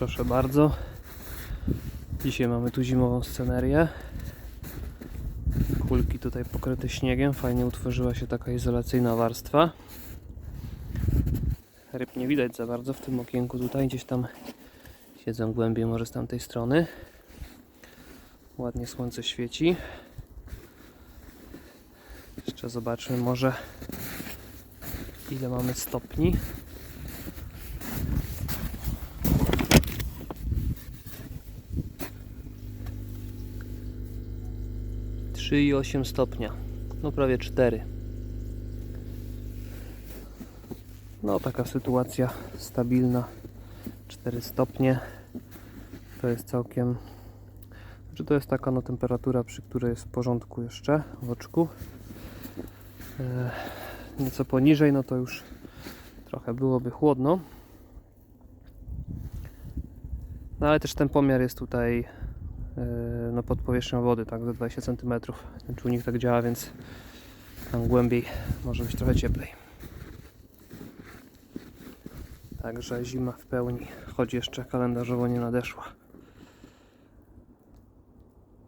Proszę bardzo. Dzisiaj mamy tu zimową scenerię. Kulki tutaj pokryte śniegiem. Fajnie utworzyła się taka izolacyjna warstwa. Ryb nie widać za bardzo w tym okienku tutaj. Gdzieś tam siedzą głębiej, może z tamtej strony. Ładnie słońce świeci. Jeszcze zobaczmy może ile mamy stopni. Trzy i osiem stopnia. No prawie cztery. No taka sytuacja stabilna. 4 stopnie. To jest całkiem. Znaczy to jest taka no, temperatura, przy której jest w porządku jeszcze w oczku. E, nieco poniżej, no to już trochę byłoby chłodno. No ale też ten pomiar jest tutaj no, pod powierzchnią wody, tak, za 20 cm. Ten czujnik tak działa, więc tam głębiej może być trochę cieplej. Także zima w pełni, choć jeszcze kalendarzowo nie nadeszła.